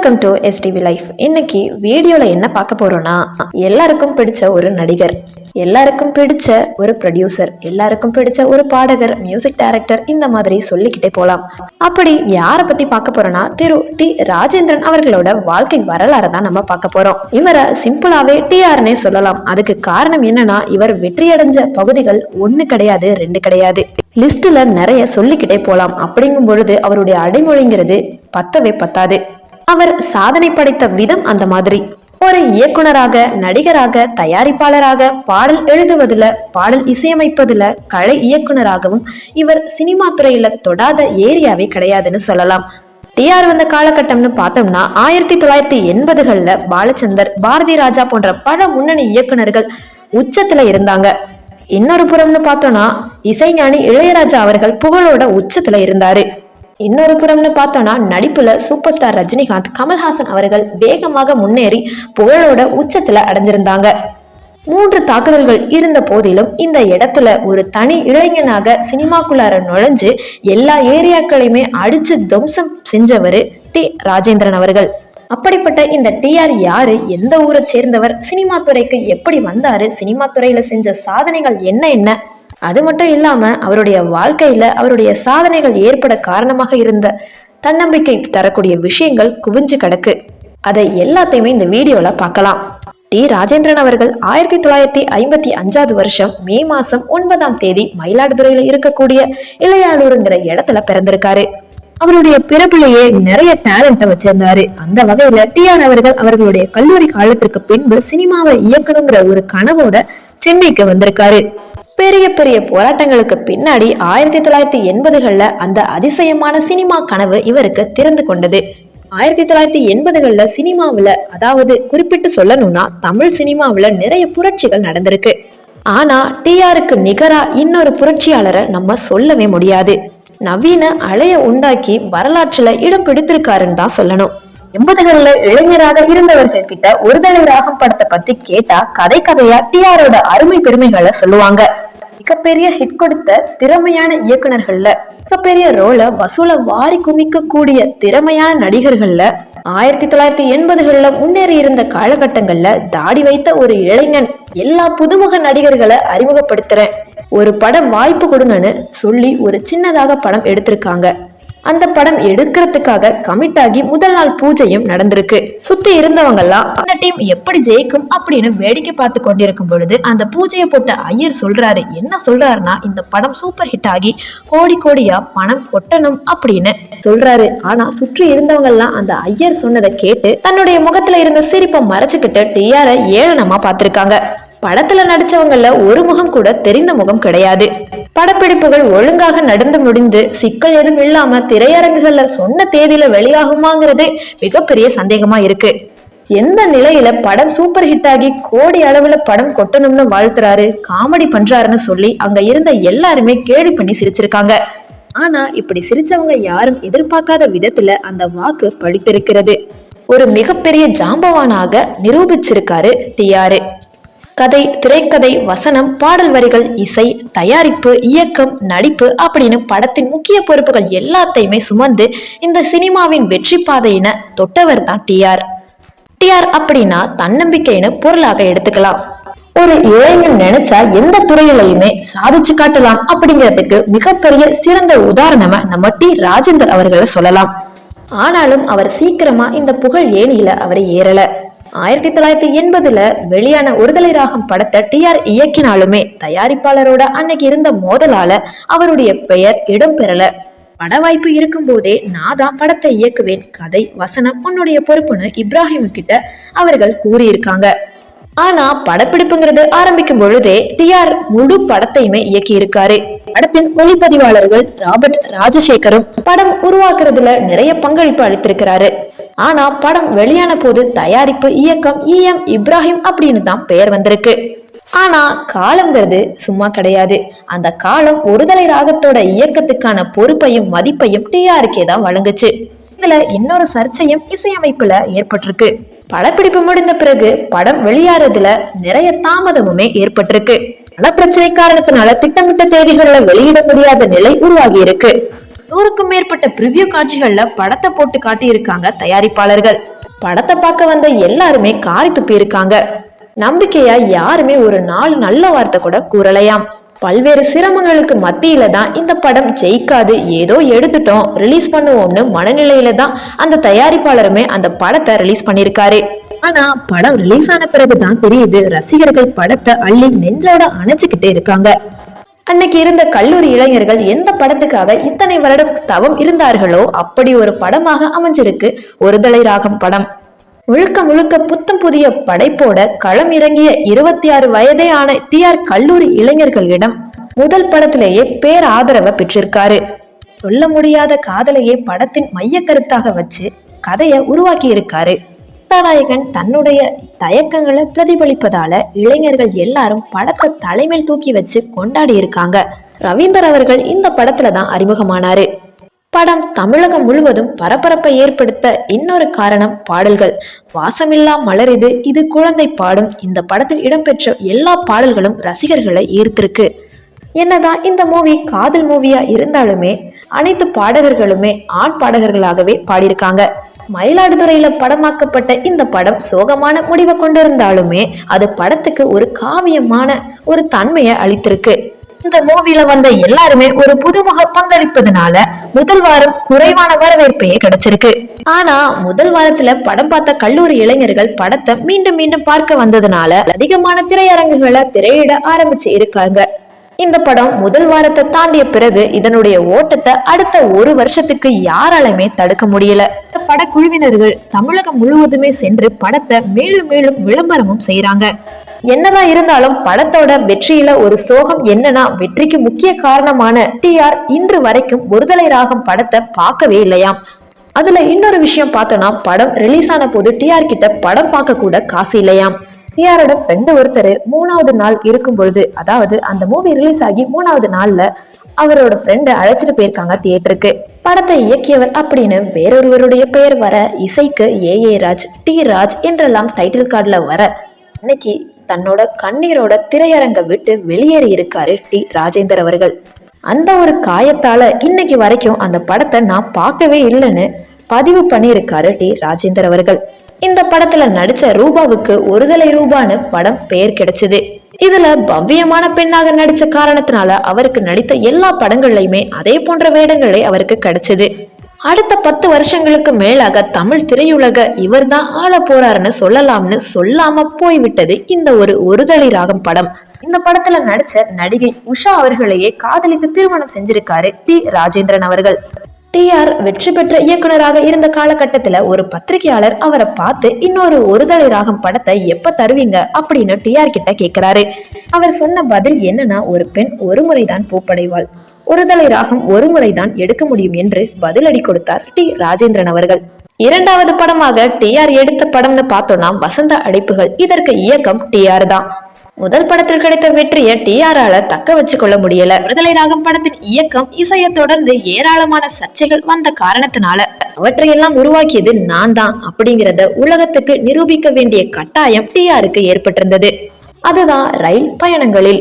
Welcome to STV life இன்னைக்கு வீடியோவில் என்ன பார்க்க போகிறோன்னா எல்லாருக்கும் பிடிச்ச ஒரு நடிகர் எல்லாருக்கும் பிடிச்ச ஒரு ப்ரொடியூசர் எல்லாருக்கும் பிடிச்ச ஒரு பாடகர் மியூசிக் டைரக்டர் இந்த மாதிரி சொல்லிக்கிட்டே போகலாம் அப்படி யாரை பத்தி பார்க்க போகிறோன்னா திரு டி ராஜேந்திரன் அவர்களோட வாழ்க்கை வரலாறை தான் நம்ம பார்க்க போறோம். இவரை சிம்பிளாவே டிஆர்னே சொல்லலாம். அதுக்கு காரணம் என்னன்னா இவர் வெற்றியடைஞ்ச பகுதிகள் ஒன்று கிடையாது ரெண்டு கிடையாது. லிஸ்ட்ல நிறைய சொல்லிக்கிட்டே போகலாம் அப்படிங்கும் பொழுது அவருடைய அடைமொழிங்கிறது பத்தவே பத்தாது. அவர் சாதனை படைத்த விதம் அந்த மாதிரி. ஒரு இயக்குனராக நடிகராக தயாரிப்பாளராக பாடல் எழுதுவதில் பாடல் இசையமைப்பதில் கலை இயக்குனராகவும் இவர் சினிமா துறையில் தொடாத ஏரியாவே கிடையாதுன்னு சொல்லலாம். டிஆர் வந்த காலகட்டம்னு பார்த்தோம்னா ஆயிரத்தி தொள்ளாயிரத்தி எண்பதுகளில் பாலச்சந்தர் பாரதி ராஜா போன்ற பல முன்னணி இயக்குனர்கள் உச்சத்தில் இருந்தாங்க. இன்னொரு புறம்னு பார்த்தோம்னா இசைஞானி இளையராஜா அவர்கள் புகழோட உச்சத்தில் இருந்தாரு. இன்னொரு புறம்னு பார்த்தோம்னா நடிப்புல சூப்பர் ஸ்டார் ரஜினிகாந்த் கமல்ஹாசன் அவர்கள் வேகமாக முன்னேறி புகழோட உச்சத்துல அடைஞ்சிருந்தாங்க. மூன்று தாக்குதல்கள் இருந்த போதிலும் இந்த இடத்துல ஒரு தனி இளைஞனாக சினிமாக்குள்ளார நுழைஞ்சு எல்லா ஏரியாக்களையுமே அடிச்சு துவம்சம் செஞ்சவர் டி ராஜேந்திரன் அவர்கள். அப்படிப்பட்ட இந்த டிஆர் யாரு? எந்த ஊரை சேர்ந்தவர்? சினிமா துறைக்கு எப்படி வந்தாரு? சினிமா துறையில செஞ்ச சாதனைகள் என்ன என்ன? அது மட்டும் இல்லாம அவருடைய வாழ்க்கையில அவருடைய சாதனைகள் ஏற்பட காரணமாக இருந்த தன்னம்பிக்கை தரக்கூடிய விஷயங்கள் குவிஞ்சு கிடக்கு. அதை எல்லாத்தையுமே இந்த வீடியோல பார்க்கலாம். டி. ராஜேந்திரன் அவர்கள் ஆயிரத்தி தொள்ளாயிரத்தி ஐம்பத்தி அஞ்சாவது வருஷம் மே மாசம் ஒன்பதாம் தேதி மயிலாடுதுறையில இருக்கக்கூடிய இளையாளூருங்கிற இடத்துல பிறந்திருக்காரு. அவருடைய பிறப்பிலேயே நிறைய டேலண்ட வச்சிருந்தாரு. அந்த வகையில டிஆர் அவர்கள் அவர்களுடைய கல்லூரி காலத்திற்கு பின்பு சினிமாவை இயக்கணுங்கிற ஒரு கனவோட சென்னைக்கு வந்திருக்காரு. பெரிய பெரிய போராட்டங்களுக்கு பின்னாடி ஆயிரத்தி தொள்ளாயிரத்தி எண்பதுகள்ல அந்த அதிசயமான சினிமா கனவு இவருக்கு திறந்து கொண்டது. ஆயிரத்தி தொள்ளாயிரத்தி எண்பதுகள்ல சினிமாவுல அதாவது குறிப்பிட்டு சொல்லணும்னா தமிழ் சினிமாவுல நிறைய புரட்சிகள் நடந்திருக்கு. ஆனா டிஆருக்கு நிகரா இன்னொரு புரட்சியாளரை நம்ம சொல்லவே முடியாது. நவீன அலைய உண்டாக்கி வரலாற்றுல இடம் பிடித்திருக்காருன்னு தான் சொல்லணும். எண்பதுகளில் இளைஞராக இருந்தவர்கள் கிட்ட தடவை ராகம் படத்தை பத்தி கேட்டா கதை கதையா டிஆரோட அருமை பெருமைகளை சொல்லுவாங்க. மிகப்பெரிய ஹிட் கொடுத்த திறமையான இயக்குனர்கள்ல மிகப்பெரிய ரோல வசூல வாரி குமிக்க கூடிய திறமையான நடிகர்கள்ல ஆயிரத்தி தொள்ளாயிரத்தி எண்பதுகள்ல முன்னேறி இருந்த காலகட்டங்கள்ல தாடி வைத்த ஒரு இளைஞன் எல்லா புதுமுக நடிகர்களை அறிமுகப்படுத்துறேன். ஒரு படம் வாய்ப்பு கொடுங்கன்னு சொல்லி ஒரு சின்னதாக படம் எடுத்திருக்காங்க. அந்த படம் எடுக்கிறதுக்காக கமிட் ஆகி முதல் நாள் பூஜையும் நடந்திருக்கு. சுத்தி இருந்தவங்க எல்லாம் அந்த டீம் எப்படி ஜெயிக்கும்? அப்படின்னு வேடிக்கை பார்த்து கொண்டிருக்கும் பொழுது அந்த பூஜையை போட்ட ஐயர் சொல்றாரு என்ன சொல்றாருன்னா இந்த படம் சூப்பர் ஹிட் ஆகி கோடி கோடியா பணம் கொட்டணும் அப்படின்னு சொல்றாரு. ஆனா சுற்றி இருந்தவங்க எல்லாம் அந்த ஐயர் சொன்னதை கேட்டு தன்னுடைய முகத்துல இருந்த சிரிப்பை மறைச்சுக்கிட்டு டிஆரை ஏளனமா பார்த்திருக்காங்க. படத்துல நடிச்சவங்கள ஒரு முகம் கூட தெரிந்த முகம் கிடையாது. படப்பிடிப்புகள் ஒழுங்காக நடந்து முடிந்து சிக்கல் எதுவும் இல்லாம திரையரங்குகள்ல சொன்ன தேதியில வெளியாகுமாங்கிறது மிகப்பெரிய சந்தேகமா இருக்கு. எந்த நிலையில படம் சூப்பர் ஹிட் ஆகி கோடி அளவுல படம் கொட்டணும்னு வாழ்த்துறாரு காமெடி பண்றாருன்னு சொல்லி அங்க இருந்த எல்லாருமே கேலி பண்ணி சிரிச்சிருக்காங்க. ஆனா இப்படி சிரிச்சவங்க யாரும் எதிர்பார்க்காத விதத்துல அந்த வாக்கு பழித்திருக்கிறது. ஒரு மிகப்பெரிய ஜாம்பவானாக நிரூபிச்சிருக்காரு டிஆரு கதை திரைக்கதை வசனம் பாடல் வரிகள் இசை தயாரிப்பு இயக்கம் நடிப்பு அப்படின்னு படத்தின் முக்கிய பொறுப்புகள் எல்லாத்தையுமே சுமந்து இந்த சினிமாவின் வெற்றி பாதையின தொட்டவர் தான் டிஆர் டிஆர் அப்படின்னா தன்னம்பிக்கைன்னு பொருளாக எடுத்துக்கலாம். ஒரு இளைஞன் நினைச்சா எந்த துறையிலையுமே சாதிச்சு காட்டலாம் அப்படிங்கிறதுக்கு மிகப்பெரிய சிறந்த உதாரணமா நம்ம டி ராஜேந்தர் அவர்களை சொல்லலாம். ஆனாலும் அவர் சீக்கிரமா இந்த புகழ் ஏணியில அவரை ஏறல. ஆயிரத்தி தொள்ளாயிரத்தி எண்பதுல வெளியான ஒருதலை ராகம் படத்தை டிஆர் இயக்கினாலுமே தயாரிப்பாளரோட அன்னைக்கு இருந்த மோதலால அவருடைய பெயர் இடம்பெறல பட வாய்ப்பு இருக்கும் போதே நான் தான் படத்தை இயக்குவேன். கதை வசனம் உன்னுடைய பொறுப்புன்னு இப்ராஹிம் கிட்ட அவர்கள் கூறியிருக்காங்க. ஆனா படப்பிடிப்புங்கிறது ஆரம்பிக்கும் பொழுதே டிஆர் முழு படத்தையுமே இயக்கி இருக்காரு படத்தின் ஒளிப்பதிவாளர்கள் ராபர்ட் ராஜசேகரும் படம் உருவாக்குறதுல நிறைய பங்களிப்பு அளித்திருக்கிறாரு. ஆனா படம் வெளியான போது தயாரிப்பு இயக்கம் இ எம் இப்ராஹிம் அப்படின்னு தான் பெயர் வந்திருக்கு. ஆனா காலம்ங்கிறது சும்மா கிடையாது. அந்த காலம் ஒருதலை ராகத்தோட இயக்கத்துக்கான பொறுப்பையும் மதிப்பையும் டிஆருக்கே தான் வழங்குச்சு. இதுல இன்னொரு சர்ச்சையும் இசையமைப்புல ஏற்பட்டிருக்கு. படப்பிடிப்பு முடிந்த பிறகு படம் வெளியாறதுல நிறைய தாமதமுமே ஏற்பட்டிருக்கு. பல பிரச்சனை காரணத்தினால திட்டமிட்ட தேதிகளில் வெளியிட முடியாத நிலை உருவாகி இருக்கு. நூறுக்கும் மேற்பட்ட ப்ரிவ்யூ காட்சிகள்ல படத்தை போட்டு காட்டியிருக்காங்க தயாரிப்பாளர்கள். படத்தை பார்க்க வந்த எல்லாருமே காரி துப்பி இருக்காங்க. நம்பிக்கையா யாருமே ஒரு நாலு நல்ல வார்த்தை கூட கூறலையாம். பல்வேறு சிரமங்களுக்கு மத்தியில தான் இந்த படம் ஜெயிக்காது ஏதோ எடுத்துட்டோம் ரிலீஸ் பண்ணுவோம்னு மனநிலையில தான் அந்த தயாரிப்பாளருமே அந்த படத்தை ரிலீஸ் பண்ணிருக்காரு ஆனா படம் ரிலீஸ் ஆன பிறகுதான் தெரியுது ரசிகர்கள் படத்தை அள்ளி நெஞ்சோட அணைச்சுக்கிட்டே இருக்காங்க. அன்னைக்கு இருந்த கல்லூரி இளைஞர்கள் எந்த படத்துக்காக இத்தனை வருடம் தவம் இருந்தார்களோ அப்படி ஒரு படமாக அமைஞ்சிருக்கு ஒருதலை ராகம் படம். முழுக்க முழுக்க புத்தம் புதிய படைப்போட களம் இறங்கிய இருபத்தி ஆறு வயதே ஆன டிஆர் கல்லூரி இளைஞர்களிடம் முதல் படத்திலேயே பேர் ஆதரவை பெற்றிருக்காரு. சொல்ல முடியாத காதலையே படத்தின் மைய கருத்தாக வச்சு கதையை உருவாக்கி இருக்காரு கதாநாயகன் தன்னுடைய தயக்கங்களை பிரதிபலிப்பதால இளைஞர்கள் எல்லாரும் படத்தை தலைமையில் தூக்கி வச்சு கொண்டாடி இருக்காங்க. ரவீந்தர் அவர்கள் இந்த படத்துல தான் அறிமுகமானாரு. படம் தமிழகம் முழுவதும் பரபரப்பை ஏற்படுத்த இன்னொரு காரணம் பாடல்கள். வாசமில்லா மலரிது இது குழந்தை பாடும். இந்த படத்தில் இடம்பெற்ற எல்லா பாடல்களும் ரசிகர்களை ஈர்த்திருக்கு. என்னதான் இந்த மூவி காதல் மூவியா இருந்தாலுமே அனைத்து பாடகர்களுமே ஆண் பாடகர்களாகவே பாடியிருக்காங்க. மயிலாடுதுறையில படமாக்கப்பட்ட இந்த படம் சோகமான முடிவை கொண்டிருந்தாலுமே அது படத்துக்கு ஒரு காவியமான ஒரு தன்மையை அளித்திருக்கு. இந்த மூவில வந்த எல்லாருமே ஒரு புதுமுக பங்களிப்பதுனால முதல் வாரம் குறைவான வரவேற்பையே கிடைச்சிருக்கு. ஆனா முதல் வாரத்துல படம் பார்த்த கல்லூரி இளைஞர்கள் படத்தை மீண்டும் மீண்டும் பார்க்க வந்ததுனால அதிகமான திரையரங்குகளை திரையிட ஆரம்பிச்சு இருக்காங்க. இந்த படம் முதல் வாரத்தை தாண்டிய பிறகு இதனுடைய ஓட்டத்தை அடுத்த ஒரு வருஷத்துக்கு யாராலுமே தடுக்க முடியல. இந்த படக்குழுவினர்கள் தமிழகம் முழுவதுமே சென்று படத்தை மேலும் மேலும் விளம்பரமும் செய்யறாங்க என்னதான் இருந்தாலும் படத்தோட வெற்றியில ஒரு சோகம் என்னன்னா வெற்றிக்கு முக்கிய காரணமான டிஆர் இன்று வரைக்கும் ஒருதலை ராகம் படத்தை பார்க்கவே இல்லையாம். அதுல இன்னொரு விஷயம் பார்த்தோம்னா படம் ரிலீஸ் ஆன போது டிஆர் கிட்ட படம் பார்க்க கூட காசு இல்லையாம். டிஆரோட ஃப்ரெண்டு ஒருத்தர் மூணாவது நாள் இருக்கும் பொழுது அதாவது அந்த மூவி ரிலீஸ் ஆகி மூணாவது நாள்ல அவரோட ஃப்ரெண்டை அழைச்சிட்டு போயிருக்காங்க தியேட்டருக்கு படத்தை இயக்கியவர் அப்படின்னு வேறொருவருடைய பெயர் வர இசைக்கு A. A. Raj T. Raj என்றெல்லாம் டைட்டில் கார்டுல வர இன்னைக்கு தன்னோட கண்ணீரோட திரையரங்க விட்டு வெளியேறி இருக்காரு டி. ராஜேந்தர் அவர்கள். அந்த ஒரு காயத்தால இன்னைக்கு வரைக்கும் அந்த படத்தை நான் பார்க்கவே இல்லைன்னு பதிவு பண்ணியிருக்காரு டி. ராஜேந்தர் அவர்கள். இந்த படத்துல நடிச்ச ரூபாவுக்கு ஒருதலை ரூபான்னு படம் பெயர் கிடைச்சது. இதுல பவ்யமான பெண்ணாக நடிச்ச காரணத்தினால அவருக்கு நடித்த எல்லா படங்கள்லையுமே அதே போன்ற வேடங்களே அவருக்கு கிடைச்சது. அடுத்த பத்து வருஷங்களுக்கு மேலாக தமிழ் திரையுலக இவர்தான் ஆள போறாருன்னு சொல்லலாம்னு சொல்லாம போய்விட்டது இந்த ஒரு ஒருதலை ராகம் படம். இந்த படத்துல நடிச்ச நடிகை உஷா அவர்களையே காதலித்து திருமணம் செஞ்சிருக்காரு டி. ராஜேந்திரன் அவர்கள். டிஆர் வெற்றி பெற்ற இயக்குனராக இருந்த காலகட்டத்துல ஒரு பத்திரிகையாளர் அவரை பார்த்து இன்னொரு ஒருதலை ராகம் படத்தை எப்ப தருவீங்க அப்படின்னு டிஆர் கிட்ட கேக்குறாரு. அவர் சொன்ன பதில் என்னன்னா ஒரு பெண் ஒரு முறைதான் பூப்படைவாள். ஒருதலை ராகம் ஒரு முறைதான் எடுக்க முடியும் என்று பதிலடி கொடுத்தார் டி ராஜேந்திரன் அவர்கள். இரண்டாவது படமாக டி ஆர் எடுத்த படம்னு பார்த்தோம்னா வசந்த அடைப்புகள். இதற்கு இயக்கம் டிஆர் தான். முதல் படத்தில் கிடைத்த வெற்றியை டிஆரால தக்க வச்சு கொள்ள முடியல. விடுதலை ராகம் படத்தின் இயக்கம் இசையை தொடர்ந்து ஏராளமான சர்ச்சைகள் வந்த காரணத்தினால அவற்றையெல்லாம் உருவாக்கியது நான் தான் அப்படிங்கறத உலகத்துக்கு நிரூபிக்க வேண்டிய கட்டாயம் டிஆருக்கு ஏற்பட்டிருந்தது. அதுதான் ரயில் பயணங்களில்.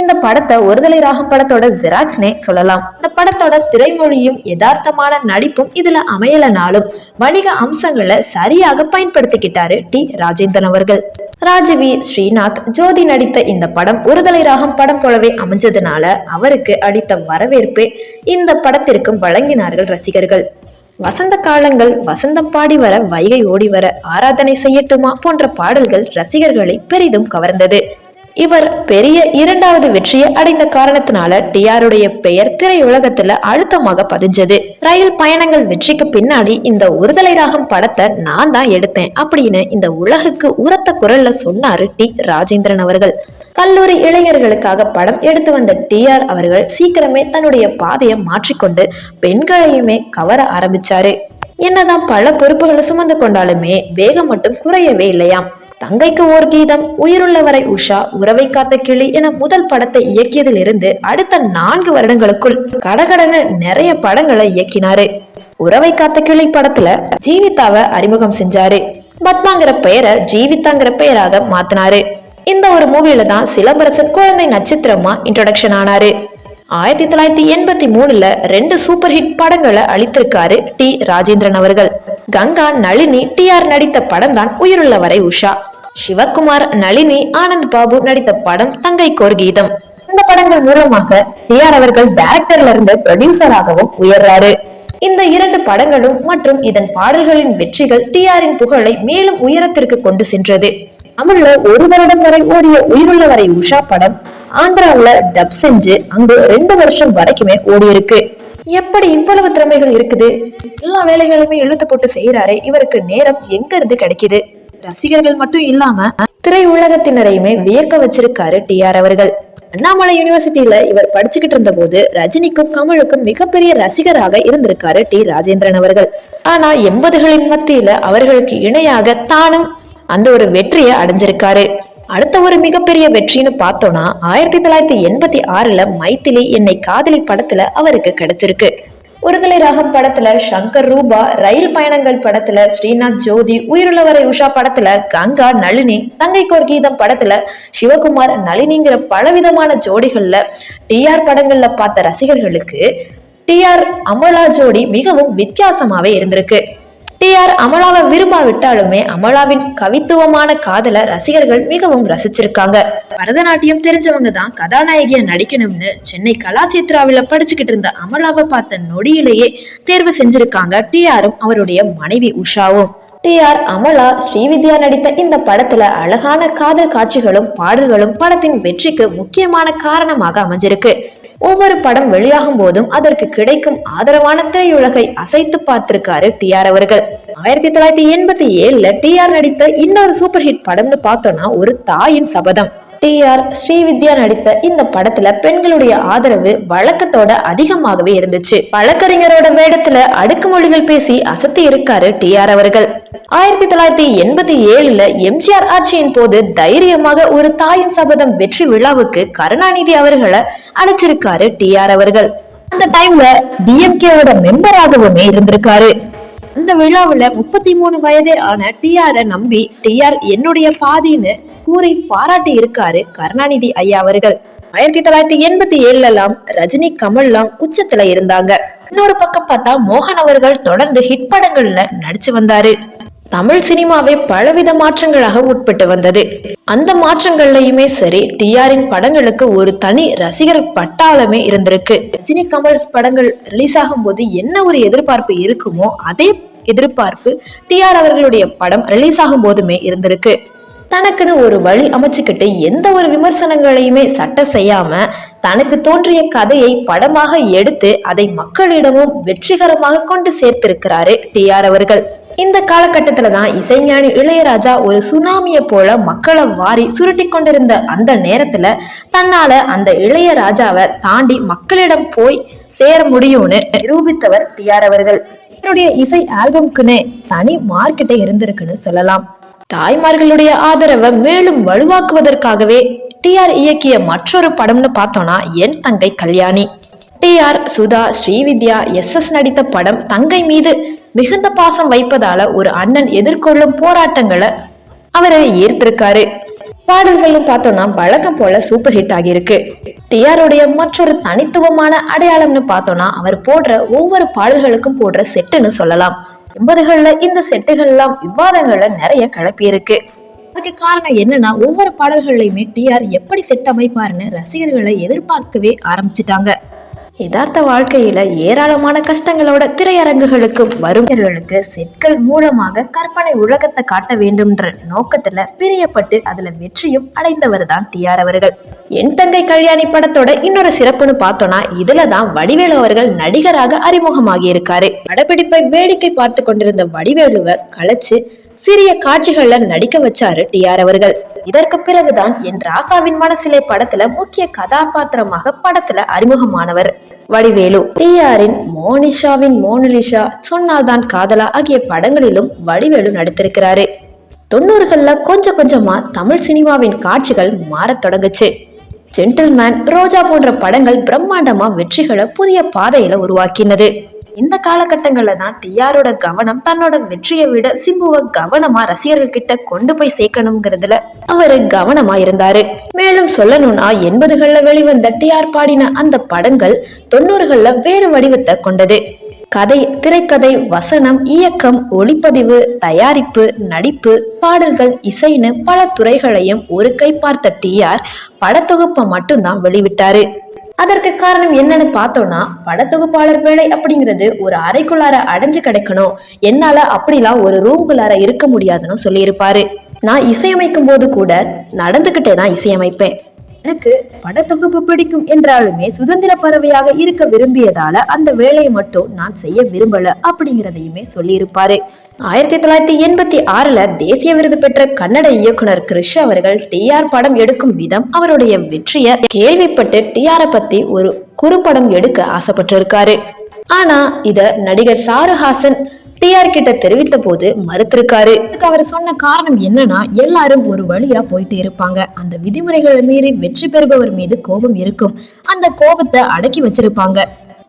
இந்த படத்தை ஒருதலை ராகம் படத்தோட ஜெராக்ஸ்னே சொல்லலாம். இந்த படத்தோட திரைமொழியும் யதார்த்தமான நடிப்பும் இதுல அமையலனாலும் வணிக அம்சங்களை சரியாக பயன்படுத்திக்கிட்டாரு டி. ராஜேந்திரன் அவர்கள். ராஜவி ஸ்ரீநாத் ஜோதி நடித்த இந்த படம் ஒருதலை ராகம் படம் போலவே அமைஞ்சதுனால அவருக்கு அளித்த வரவேற்பே இந்த படத்திற்கும் வழங்கினார்கள் ரசிகர்கள். வசந்த காலங்கள் வசந்தம் பாடி வர வைகை ஓடி வர ஆராதனை செய்யட்டுமா போன்ற பாடல்கள் ரசிகர்களை பெரிதும் கவர்ந்தது. இவர் பெரிய இரண்டாவது வெற்றியை அடைந்த காரணத்தினால டிஆருடைய பெயர் திரையுலகத்துல அழுத்தமாக பதிஞ்சது. ரயில் பயணங்கள் வெற்றிக்கு பின்னாடி இந்த ஒருதலை ராகம் படத்தை நான் தான் எடுத்தேன் அப்படின்னு இந்த உலகுக்கு உரத்த குரல்ல சொன்னாரு டி. ராஜேந்திரன் அவர்கள். கல்லூரி இளைஞர்களுக்காக படம் எடுத்து வந்த டிஆர் அவர்கள் சீக்கிரமே தன்னுடைய பாதையை மாற்றிக்கொண்டு பெண்களையுமே கவர ஆரம்பிச்சாரு. என்னதான் பல பொறுப்புகளை சுமந்து கொண்டாலுமே வேகம் மட்டும் குறையவே இல்லையாம். தங்கைக்கு ஓர் கீதம் உயிருள்ளவரை உஷா உறவை காத்த கிளி என முதல் படத்தை இயக்கியதிலிருந்து அடுத்த நான்கு வருடங்களுக்குள் கடகடன நிறைய படங்களை இயக்கினாரு. உறவை காத்த கிளி படத்துல ஜீவிதாவை அறிமுகம் செஞ்சாரு. பத்மாங்கிற பெயரை ஜீவிதாங்கிற பெயராக மாத்தினாரு. இந்த ஒரு மூவில தான் சிலம்பரசன் குழந்தை நட்சத்திரமா இன்ட்ரொடக்ஷன் ஆனாரு. ஆயிரத்தி தொள்ளாயிரத்தி எண்பத்தி மூணுல ரெண்டு சூப்பர் ஹிட் படங்களை அளித்திருக்காரு டி. ராஜேந்திரன் அவர்கள். கங்கா நளினி டி. ஆர். நடித்த படம் தான் உயிருள்ள வரை உஷா. சிவகுமார் நளினி ஆனந்த் பாபு நடித்த படம் தங்கை கோர் கீதம். இந்த படங்கள் மூலமாக டி ஆர் அவர்கள் டைரக்டர்ல இருந்து ப்ரொடியூசராகவும் உயர்றாரு. இந்த இரண்டு படங்களும் மற்றும் இதன் பாடல்களின் வெற்றிகள் டிஆரின் புகழை மேலும் உயரத்திற்கு கொண்டு சென்றது. தமிழ்ல ஒரு வருடம் வரை ஓடிய உயிருள்ள வரை உஷா படம் ஆந்திராவுல டப் செஞ்சு அங்கு ரெண்டு வருஷம் வரைக்குமே ஓடி இருக்கு எப்படி இவ்வளவு திறமைகள் இருக்குது? எல்லா வேலைகளுமே இழுத்து போட்டு செய்யறாரே இவருக்கு நேரம் எங்க இருந்து கிடைக்குது? ரசிகர்கள் மட்டும் இல்லாம திரையுலகத்தினரையுமே வியக்க வச்சிருக்காரு டி ஆர் அவர்கள். அண்ணாமலை யூனிவர்சிட்டியில இவர் படிச்சுக்கிட்டு இருந்த போது ரஜினிக்கும் கமலுக்கும் மிகப்பெரிய ரசிகராக இருந்திருக்காரு டி. ராஜேந்திரன் அவர்கள். ஆனா எண்பதுகளின் மத்தியில அவர்களுக்கு இணையாக தானும் அந்த ஒரு வெற்றியை அடைஞ்சிருக்காரு. அடுத்த ஒரு மிகப்பெரிய வெற்றின்னு பார்த்தோம்னா ஆயிரத்தி தொள்ளாயிரத்தி எண்பத்தி ஆறுல மைத்திலி என்னை காதலி படத்துல அவருக்கு கிடைச்சிருக்கு. ஒருதலை ராகம் படத்துல சங்கர் ரூபா ரயில் பயணங்கள் படத்துல ஸ்ரீநாத் ஜோதி உயிருள்ளவரை உஷா படத்துல கங்கா நளினி தங்கை கோர் கீதம் படத்துல சிவகுமார் நளினிங்கிற பலவிதமான ஜோடிகள்ல டிஆர் படங்கள்ல பார்த்த ரசிகர்களுக்கு டிஆர் அமலா ஜோடி மிகவும் வித்தியாசமாவே இருந்திருக்கு. டிஆர் அமலாவை விரும்பாவிட்டாலுமே அமலாவின் கவித்துவமான காதல ரசிகர்கள் மிகவும் ரசிச்சிருக்காங்க. பரதநாட்டியம் தெரிஞ்சவங்க தான் கதாநாயகியா நடிக்கணும்னு சென்னை கலாச்சேத்ராவில படிச்சுக்கிட்டு இருந்த அமலாவை பார்த்த நொடியிலேயே தேர்வு செஞ்சிருக்காங்க டிஆரும் அவருடைய மனைவி உஷாவும். டிஆர் அமலா ஸ்ரீவித்யா நடித்த இந்த படத்துல அழகான காதல் காட்சிகளும் பாடல்களும் படத்தின் வெற்றிக்கு முக்கியமான காரணமாக அமைஞ்சிருக்கு. ஒவ்வொரு படம் வெளியாகும் போதும் அதற்கு கிடைக்கும் ஆதரவான திரையுலகை அசைத்து பார்த்திருக்காரு டி ஆர் அவர்கள். ஆயிரத்தி தொள்ளாயிரத்தி எண்பத்தி ஏழுல டி ஆர் நடித்த இன்னொரு சூப்பர் ஹிட் படம்னு பார்த்தோம்னா ஒரு தாயின் சபதம். டி ஆர் ஸ்ரீவித்யா நடித்த இந்த படத்துல பெண்களுடைய ஆதரவு வழக்கத்தோட அதிகமாகவே இருந்துச்சு. வழக்கறிஞரோட வேடத்துல அடுக்குமொழிகள் பேசி அசத்தி இருக்காரு டி ஆர் அவர்கள். ஆயிரத்தி தொள்ளாயிரத்தி எண்பத்தி ஏழுல எம்ஜிஆர் ஆட்சியின் போது தைரியமாக ஒரு தாயின் சபதம் வெற்றி விழாவுக்கு கருணாநிதி அவர்களை அழைச்சிருக்காரு டி ஆர் அவர்கள். அந்த டைம்ல டிஎம்கேவோட மெம்பராகவுமே இருந்திருக்காரு. அந்த விழாவுல முப்பத்தி மூணு வயதே ஆன டிஆர நம்பி டிஆர் என்னுடைய பாதின்னு கூறி பாராட்டி இருக்காரு கருணாநிதி ஐயா அவர்கள். ஆயிரத்தி தொள்ளாயிரத்தி எண்பத்தி ஏழுலாம் ரஜினி கமல்லாம் உச்சத்துல இருந்தாங்க. இன்னொரு பக்கம் பார்த்தா மோகன் அவர்கள் தொடர்ந்து ஹிட் படங்கள்ல நடிச்சு வந்தாரு. தமிழ் சினிமாவை பலவித மாற்றங்களாக உட்பட்டு வந்தது. அந்த மாற்றங்கள்லயுமே சரி டிஆரின் படங்களுக்கு ஒரு தனி ரசிகர் பட்டாளமே இருந்திருக்கு. ரஜினி கமல் படங்கள் ரிலீஸ் ஆகும் போது என்ன ஒரு எதிர்பார்ப்பு இருக்குமோ அதே எதிர்பார்ப்பு டிஆர் அவர்களுடைய படம் ரிலீஸ் ஆகும் போதுமே இருந்திருக்கு. தனக்குன்னு ஒரு வழி அமைச்சுக்கிட்டு எந்த ஒரு விமர்சனங்களையுமே சட்ட செய்யாம தனக்கு தோன்றிய கதையை படமாக எடுத்து அதை மக்களிடமும் வெற்றிகரமாக கொண்டு சேர்த்திருக்கிறாரு டி ஆர் அவர்கள். இந்த காலகட்டத்துல தான் இசைஞானி இளையராஜா ஒரு சுனாமியை போல மக்களை வாரி சுருட்டி கொண்டிருந்த அந்த நேரத்துல தன்னால அந்த இளையராஜாவை தாண்டி மக்களிடம் போய் சேர முடியும்னு நிரூபித்தவர் டி ஆர் அவர்கள். என்னுடைய இசை ஆல்பம்க்குன்னு தனி மார்க்கெட்டே இருந்திருக்குன்னு சொல்லலாம். தாய்மார்களுடைய ஆதரவை மேலும் வலுவாக்குவதற்காகவே டிஆர் இயக்கிய மற்றொரு படம்னு பார்த்தோம்னா En Thangai Kalyani. TR Sudha Srividya S S நடித்த படம் தங்கை மீது மிகுந்த பாசம் வைப்பதால ஒரு அண்ணன் எதிர்கொள்ளும் போராட்டங்களை அவரை ஈர்த்திருக்காரு. பாடல்களும் பார்த்தோம்னா வழக்கம் போல சூப்பர் ஹிட் ஆகியிருக்கு. டிஆருடைய மற்றொரு தனித்துவமான அடையாளம்னு பார்த்தோம்னா அவர் போடுற ஒவ்வொரு பாடல்களுக்கும் போடுற செட்டுன்னு சொல்லலாம். எண்பதுகள்ல இந்த செட்டுகள்லாம் விவாதங்களை நிறைய கிளப்பியிருக்கு. அதுக்கு காரணம் என்னன்னா ஒவ்வொரு பாடல்கள்லையுமே டிஆர் எப்படி செட் அமைப்பாருன்னு ரசிகர்களை எதிர்பார்க்கவே ஆரம்பிச்சிட்டாங்க. யதார்த்த வாழ்க்கையில ஏராளமான கஷ்டங்களோட திரையரங்குகளுக்கும் வருவர்களுக்கு செட்கள் மூலமாக கற்பனை உலகத்தை காட்ட வேண்டும்ன்ற நோக்கத்துல பிரியப்பட்டு அதுல வெற்றியும் அடைந்தவர் தான் டிஆர் அவர்கள். என் தங்கை கல்யாணி படத்தோட இன்னொரு சிறப்புன்னு பார்த்தோம்னா இதுல தான் வடிவேலு அவர்கள் நடிகராக அறிமுகமாகி இருக்காரு. படப்பிடிப்பை வேடிக்கை பார்த்து கொண்டிருந்த வடிவேலுவை கலைச்சு சிறிய காட்சிகள்ல நடிக்க வச்சாரு டிஆர் அவர்கள். இதற்கு பிறகுதான் என் ராசாவின் மனசிலே படத்துல முக்கிய கதாபாத்திரமாக படத்துல அறிமுகமானவர். வடிவேலு டிஆரின் மோனிஷாவின் மோனலிஷா சொன்னால்தான் காதலா ஆகிய படங்களிலும் வடிவேலு நடித்திருக்கிறாரு. தொண்ணூறுகள்ல கொஞ்சம் கொஞ்சமா தமிழ் சினிமாவின் காட்சிகள் மாறத் தொடங்குச்சு. ஜென்டில்மேன் ரோஜா போன்ற படங்கள் பிரம்மாண்டமா வெற்றிகளை புதிய பாதையில உருவாக்கினது. இந்த காலகட்டங்கள்ல தான் டிஆரோட கவனம் தன்னோட வெற்றியை விட சிம்புவை கவனமா ரசிகர்கள் கிட்ட கொண்டு போய் சேர்க்கணுங்கிறதுல அவரு கவனமா இருந்தாரு. மேலும் சொல்லணும்னா எண்பதுகள்ல வெளிவந்த டிஆர் பாடின அந்த படங்கள் தொண்ணூறுகள்ல வேறு வடிவத்தை கொண்டது. கதை திரைக்கதை வசனம் இயக்கம் ஒளிப்பதிவு தயாரிப்பு நடிப்பு பாடல்கள் இசைன்னு பல துறைகளையும் ஒரு கை பார்த்த டிஆர் படத்தொகுப்பை மட்டும்தான் வெளிவிட்டாரு. அதற்கு காரணம் என்னன்னு பார்த்தோம்னா படத்தொகுப்பாளர் வேலை அப்படிங்கிறது ஒரு அறைக்குள்ளார அடைஞ்சு கிடைக்கணும். என்னால அப்படிலாம் ஒரு ரூம்குள்ளார இருக்க முடியாதுன்னு சொல்லியிருப்பாரு. நான் இசையமைக்கும் போது கூட நடந்துகிட்டே தான் இசையமைப்பேன். எனக்கு படத்தொகுப்பு பிடிக்கும் என்றாலுமே சுதந்திர பறவையாக இருக்க விரும்பியதால அந்த வேலையை மட்டும் நான் செய்ய விரும்பல அப்படிங்கிறதையுமே சொல்லியிருப்பாரு. ஆயிரத்தி தொள்ளாயிரத்தி எண்பத்தி ஆறுல தேசிய விருது பெற்ற கன்னட இயக்குனர் கிருஷ் அவர்கள் டிஆர் படம் எடுக்கும் விதம் அவருடைய வெற்றியை கேள்விப்பட்டு டிஆரை பத்தி ஒரு குறும்படம் எடுக்க ஆசைப்பட்டிருக்காரு. ஆனா இத நடிகர் சாருஹாசன் டிஆர் கிட்ட தெரிவித்த போது மறுத்திருக்காரு. இதுக்கு அவர் சொன்ன காரணம் என்னன்னா எல்லாரும் ஒரு வழியா போயிட்டு இருப்பாங்க. அந்த விதிமுறைகளை மீறி வெற்றி பெறுபவர் மீது கோபம் இருக்கும். அந்த கோபத்தை அடக்கி வச்சிருப்பாங்க.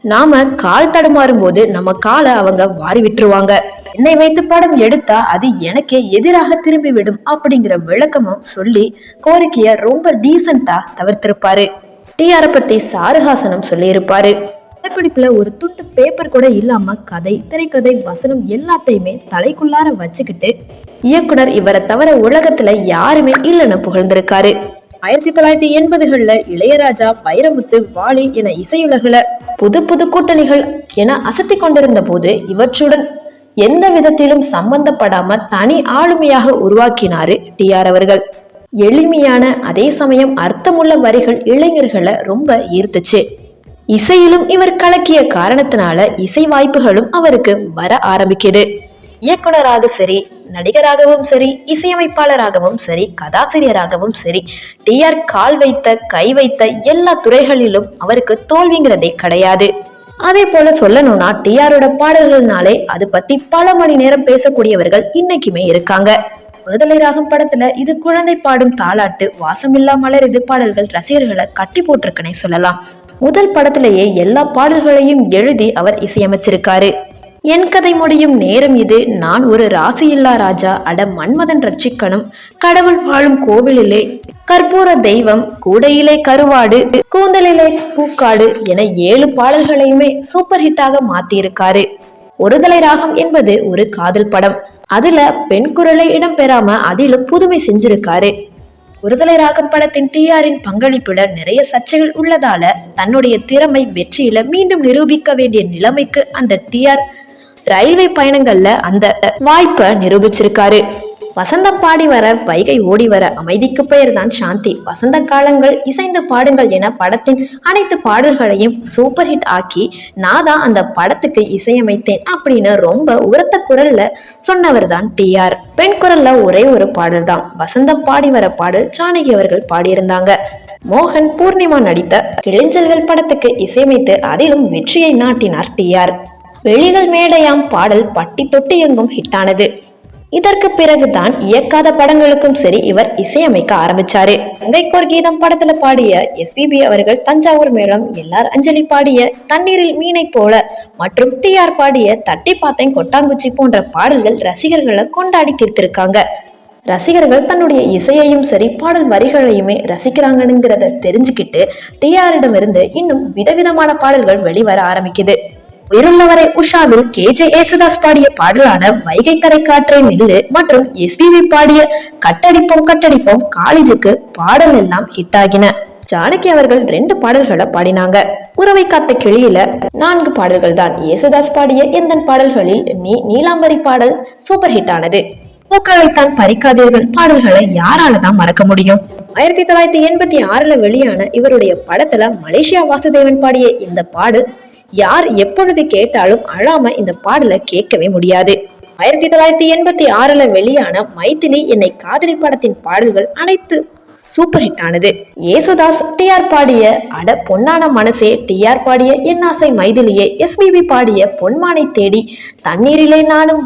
நாம கால் தடுமாறும் போது நம்ம காலை அவங்க வாரி விட்டுருவாங்க. என்னை வைத்து படம் எடுத்தா அது எனக்கே எதிராக திரும்பி விடும் அப்படிங்கிற விளக்கமும் சொல்லி கோரிக்கைய ரொம்ப டீசெண்டா தவிர்த்திருப்பாரு. டிஆர பத்தி சாருஹாசனம் சொல்லியிருப்பாரு. படப்பிடிப்புல ஒரு துண்டு பேப்பர் கூட இல்லாம கதை திரைக்கதை வசனம் எல்லாத்தையுமே தலைக்குள்ளார வச்சுக்கிட்டு இயக்குனர் இவரை தவிர உலகத்துல யாருமே இல்லைன்னு புகழ்ந்திருக்காரு. ஆயிரத்தி தொள்ளாயிரத்தி எண்பதுகள்ல இளையராஜா வைரமுத்து வாலி என இசையுலகுல புது புது கூட்டணிகள் என அசத்தி கொண்டிருந்த போது இவற்றுடன் எந்த விதத்திலும் சம்பந்தப்படாம தனி ஆளுமையாக உருவாக்கினாரு டிஆர் அவர்கள். எளிமையான அதே சமயம் அர்த்தமுள்ள வரிகள் இளைஞர்களை ரொம்ப ஈர்த்துச்சு. இசையிலும் இவர் கலக்கிய காரணத்தினால இசை வாய்ப்புகளும் அவருக்கு வர ஆரம்பிக்குது. இயக்குனராக சரி நடிகராகவும் சரி இசையமைப்பாளராகவும் சரி கதாசிரியராகவும் சரி டிஆர் கால் வைத்த கை வைத்த எல்லா துறைகளிலும் அவருக்கு தோல்விங்கிறதே கிடையாது. அதே போல சொல்லணும்னா டிஆரோட பாடல்கள்னாலே அது பத்தி பல மணி நேரம் பேசக்கூடியவர்கள் இன்னைக்குமே இருக்காங்க. விடுதலை ராகம் படத்துல இது குழந்தை பாடும் தாளாட்டு வாசமில்லா மலர் பாடல்கள் ரசிகர்களை கட்டி போட்டிருக்கனே சொல்லலாம். முதல் படத்திலேயே எல்லா பாடல்களையும் எழுதி அவர் இசையமைச்சிருக்காரு. என் கதை முடியும் நேரம் இது. நான் ஒரு ராசியில்லா ராஜா. அட மன்மதன் ரட்சிக்கணும். கடவுள் வாழும் கோவிலிலே கற்பூர தெய்வம் கூடையிலே கருவாடு கூந்தலிலே பூக்காடு என ஏழு பாடல்களையுமே சூப்பர் ஹிட்டாக மாத்தியிருக்காரு. ஒருதலை ராகம் என்பது ஒரு காதல் படம். அதுல பெண் குரலை இடம்பெறாம அதிலும் புதுமை செஞ்சிருக்காரு. ஒருதலை ராகம் படத்தின் டிஆரின் பங்களிப்புல நிறைய சர்ச்சைகள் உள்ளதால தன்னுடைய திறமை வெற்றியில மீண்டும் நிரூபிக்க வேண்டிய நிலைமைக்கு அந்த டிஆர் ரயில்வே பயணங்கள்ல அந்த வாய்ப்பை நிரூபிச்சிருக்காரு. வசந்தம் பாடி வர வைகை ஓடி வர அமைதிக்கு பெயர் தான் சாந்தி. வசந்த காலங்கள் இசைந்து பாடுங்கள் என படத்தின் அனைத்து பாடல்களையும் சூப்பர் ஹிட் ஆக்கி நான் தான் அந்த படத்துக்கு இசையமைத்தேன் அப்படின்னு ரொம்ப உரத்த குரல்ல சொன்னவர் தான் டிஆர் பெண் குரல்ல ஒரே ஒரு பாடல் தான் வசந்தம் பாடி வர பாடல் ஜானகி அவர்கள் பாடியிருந்தாங்க. மோகன் பூர்ணிமா நடித்த கிழிஞ்சல்கள் படத்துக்கு இசையமைத்து அதிலும் வெற்றியை நாட்டினார் டிஆர் வெளிகள் மேடையாம் பாடல் பட்டி தொட்டி எங்கும் ஹிட்டானது. இதற்கு பிறகுதான் இயக்காத படங்களுக்கும் சரி இவர் இசையமைக்க ஆரம்பிச்சாரு. கங்கைக்கோர் கீதம் படத்துல பாடிய எஸ்பிபி அவர்கள் தஞ்சாவூர் மேளம் எல்லார் அஞ்சலி பாடிய தண்ணீரில் மீனை போல மற்றும் டி ஆர் பாடிய தட்டி பார்த்தேன் கொட்டாங்குச்சி போன்ற பாடல்கள் ரசிகர்களை கொண்டாடி தீர்த்திருக்காங்க. ரசிகர்கள் தன்னுடைய இசையையும் சரி பாடல் வரிகளையுமே ரசிக்கிறாங்கனுங்கிறத தெரிஞ்சுக்கிட்டு டிஆரிடமிருந்து இன்னும் விதவிதமான பாடல்கள் வெளிவர ஆரம்பிக்குது. உயிருள்ளவரை உஷாவில் கே ஜே ஏசுதாஸ் பாடிய பாடலான வைகை கரை காற்றை நில்லு மற்றும் எஸ்பிபி பாடிய கட்டடிப்போம் கட்டடிப்போம் காலேஜுக்கு பாடல் எல்லாம் ஹிட் ஆகின. ஜானகி அவர்கள் ரெண்டு பாடல்களை பாடினாங்க. உறவை காத்த கிளியில நான்கு பாடல்கள் தான் யேசுதாஸ் பாடிய எந்த பாடல்களில் நீ நீலாம்பரி பாடல் சூப்பர் ஹிட் ஆனது. பூக்களைத்தான் பறிக்காதீர்கள் பாடல்களை யாரால தான் மறக்க முடியும்? ஆயிரத்தி தொள்ளாயிரத்தி எண்பத்தி ஆறுல வெளியான இவருடைய படத்துல மலேசியா வாசுதேவன் பாடிய இந்த பாடல் யார் எப்பொழுது கேட்டாலும் அழாம இந்த பாடலை கேட்கவே முடியாது. ஆயிரத்தி தொள்ளாயிரத்தி எண்பத்தி ஆறுல வெளியான மைத்திலி என்னை காதலி படத்தின் பாடல்கள் அனைத்து சூப்பர் ஹிட் ஆனது. ஏசுதாஸ் டிஆர் பாடிய அட பொன்னான மனசே டிஆர் பாடிய என் ஆசை மைதிலியே எஸ்பிபி பாடிய பொன்மானை தேடி தண்ணீரிலே நானும்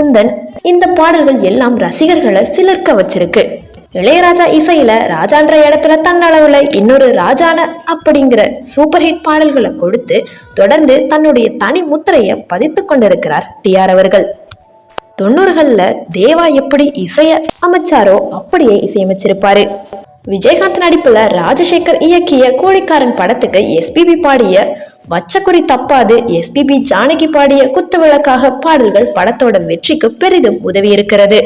உந்தன். இந்த பாடல்கள் எல்லாம் ரசிகர்களை சிலர்க்க வச்சிருக்கு. இளையராஜா இசையில ராஜான்ற இடத்துல தன்னளவுல இன்னொரு ராஜான அப்படிங்கிற சூப்பர் ஹிட் பாடல்களை கொடுத்து தொடர்ந்து தன்னுடைய தனி முத்திரையை பதித்து கொண்டிருக்கிறார் டி ஆர் அவர்கள். தொண்ணூறுகள்ல தேவா எப்படி இசைய அமைச்சாரோ அப்படியே இசையமைச்சிருப்பாரு. விஜயகாந்த் நடிப்புல ராஜசேகர் இயக்கிய கோழிக்காரன் படத்துக்கு எஸ்பிபி பாடிய வச்சக்குறி தப்பாது எஸ்பிபி ஜானகி பாடிய குத்து விளக்காக பாடல்கள் படத்தோட வெற்றிக்கு பெரிதும் உதவி இருக்கிறது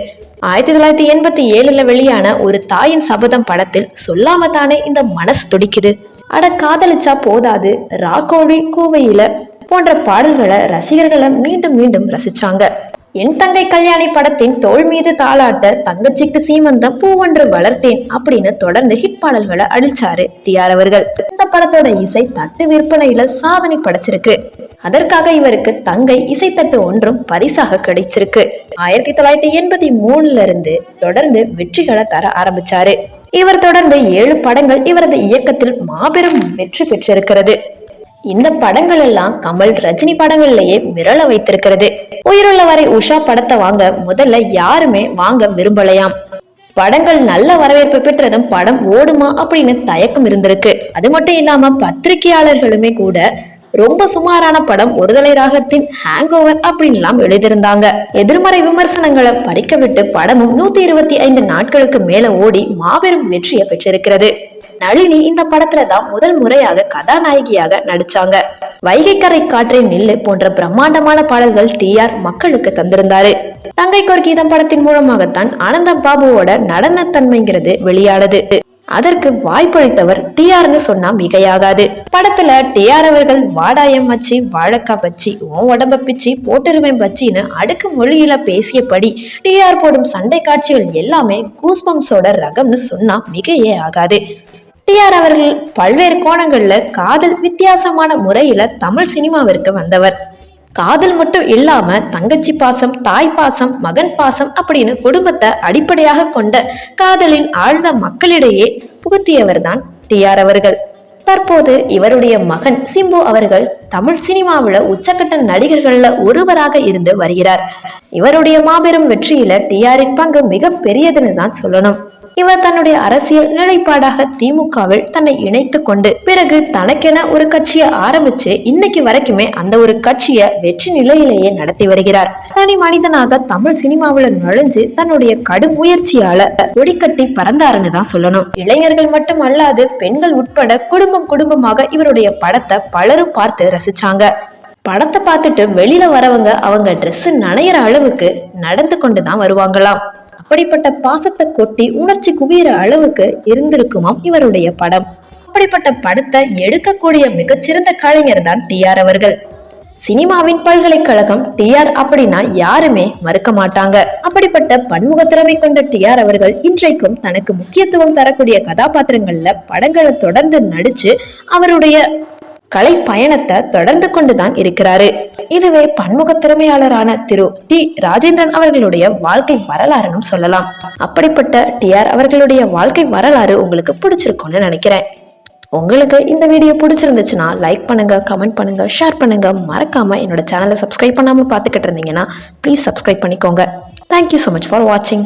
ஆயிரத்தி தொள்ளாயிரத்தி எண்பத்தி ஏழுல வெளியான ஒரு தாயின் சபதம் படத்தில் சொல்லாம தானே இந்த மனசு துடிக்குது. அட காதலிச்சா போதாது ராகோடி கோவையில போன்ற பாடல்களை ரசிகர்களை மீண்டும் மீண்டும் ரசிச்சாங்க. என் தங்கை கல்யாணி படத்தின் தோள் மீது தாளாட்ட தங்கச்சிக்கு சீமந்தம் பூவொன்று வளர்த்தேன் அப்படின்னு தொடர்ந்து ஹிட் பாடல்களை அழிச்சாரு தியார் அவர்கள். இந்த படத்தோட இசை தட்டு விற்பனையில சாதனை படைச்சிருக்கு. அதற்காக இவருக்கு தங்கை இசைத்தட்டு ஒன்றும் பரிசாக கிடைச்சிருக்கு. ஆயிரத்தி தொள்ளாயிரத்தி எண்பத்தி மூணுல இருந்து தொடர்ந்து வெற்றிகளை தர ஆரம்பிச்சாரு. இவர் தொடர்ந்து ஏழு படங்கள் இவரது இயக்கத்தில் மாபெரும் வெற்றி பெற்றிருக்கிறது. இந்த படங்கள் எல்லாம் கமல் ரஜினி படங்கள்லயே மிரள வைத்திருக்கிறது. உயிருள்ள வரை உஷா படத்தை வாங்க முதல்ல யாருமே வாங்க விரும்பலையாம். படங்கள் நல்ல வரவேற்பு பெற்றதும் படம் ஓடுமா அப்படின்னு தயக்கம் இருந்திருக்கு. அது மட்டும் இல்லாம பத்திரிகையாளர்களுமே கூட ரொம்ப சுமாரான படம் ஒருதலை ராகத்தின் ஹேங் ஓவர் அப்படின்லாம் எழுதியிருந்தாங்க. எதிர்மறை விமர்சனங்களை பறிக்க விட்டு படமும் நூத்தி இருபத்தி ஐந்து நாட்களுக்கு மேல ஓடி மாபெரும் வெற்றியை பெற்றிருக்கிறது. நளினி இந்த படத்துல தான் முதல் முறையாக கதாநாயகியாக நடிச்சாங்க. வைகைக்கரை காற்றை நில்லு போன்ற பிரம்மாண்டமான பாடல்கள் டி ஆர் மக்களுக்கு தந்திருந்தாரு. தங்கை கீதம் படத்தின் மூலமாகத்தான் ஆனந்த பாபுவோட நடனத்தன்மைங்கிறது வெளியானது. அதற்கு வாய்ப்பளித்தவர் டிஆர்னு சொன்னா மிகையாகாது. படத்துல டிஆர் அவர்கள் வாடாயம் வச்சு வாழக்கா பச்சி உன் உடம்ப பிச்சு போட்டருவேன் பச்சின்னு அடுக்கு மொழியில பேசியபடி டிஆர் போடும் சண்டை காட்சிகள் எல்லாமே கூஸ்பம்ஸோட ரகம்னு சொன்னா மிகையே ஆகாது. டிஆர் அவர்கள் பல்வேறு கோணங்கள்ல காதல் வித்தியாசமான முறையில தமிழ் சினிமாவிற்கு வந்தவர். காதல் மட்டும் இல்லாம தங்கச்சி பாசம் தாய் பாசம் மகன் பாசம் அப்படின்னு குடும்பத்தை அடிப்படையாக கொண்ட காதலின் ஆழ்ந்த மக்களிடையே புகுத்தியவர் தான் டிஆர் அவர்கள். தற்போது இவருடைய மகன் சிம்பு அவர்கள் தமிழ் சினிமாவில் உச்சக்கட்ட நடிகர்கள்ல ஒருவராக இருந்து வருகிறார். இவருடைய மாபெரும் வெற்றியில டிஆரின் பங்கு மிக பெரியதுன்னு தான் சொல்லணும். இவர் தன்னுடைய அரசியல் நிலைப்பாடாக திமுகவில் தன்னை இணைத்து கொண்டு பிறகு தனக்கென ஒரு கட்சியை ஆரம்பிச்சு இன்னைக்கு வரைக்குமே அந்த ஒரு கட்சியை வெற்றி நிலையிலேயே நடத்தி வருகிறார். தனி மனிதனாக தமிழ் சினிமாவில் நுழைஞ்சு தன்னுடைய கடும் முயற்சியால கொடிக்கட்டி பறந்தாருன்னு தான் சொல்லணும். இளைஞர்கள் மட்டும் அல்லாது பெண்கள் உட்பட குடும்பம் குடும்பமாக இவருடைய படத்தை பலரும் பார்த்து ரசிச்சாங்க. படத்தை பார்த்துட்டு வெளியில வரவங்க அவங்க ட்ரெஸ் நனையிற அளவுக்கு நடந்து கொண்டு தான் வருவாங்களாம். அப்படிப்பட்ட பாசத்தை கொட்டி உணர்ச்சி குவியற அளவுக்கு இருந்திருக்குமாம் இவருடைய படம். அப்படிப்பட்ட படத்தை எடுக்கக்கூடிய மிகச்சிறந்த கலைஞர் தான் டி ஆர் அவர்கள். சினிமாவின் பல்கலைக்கழகம் டி ஆர் அப்படின்னா யாருமே மறுக்க மாட்டாங்க. அப்படிப்பட்ட பன்முக திறமை கொண்ட டி ஆர் அவர்கள் இன்றைக்கும் தனக்கு முக்கியத்துவம் தரக்கூடிய கதாபாத்திரங்கள்ல படங்களை தொடர்ந்து நடிச்சு அவருடைய கலை பயணத்தை தொடர்ந்து கொண்டுதான் இருக்கிறாரு. இதுவே பன்முக திறமையாளரான திரு. டி. ராஜேந்திரன் அவர்களுடைய வாழ்க்கை வரலாறுன்னு சொல்லலாம். அப்படிப்பட்ட டி. ஆர். அவர்களுடைய வாழ்க்கை வரலாறு உங்களுக்கு பிடிச்சிருக்கும்னு நினைக்கிறேன். உங்களுக்கு இந்த வீடியோ பிடிச்சிருந்துச்சுன்னா லைக் பண்ணுங்க கமெண்ட் பண்ணுங்க ஷேர் பண்ணுங்க. மறக்காம என்னோட சேனலை சப்ஸ்கிரைப் பண்ணாம பார்த்துக்கிட்டு இருந்தீங்கன்னா ப்ளீஸ் சப்ஸ்கிரைப் பண்ணிக்கோங்க. Thank you so much for வாட்சிங்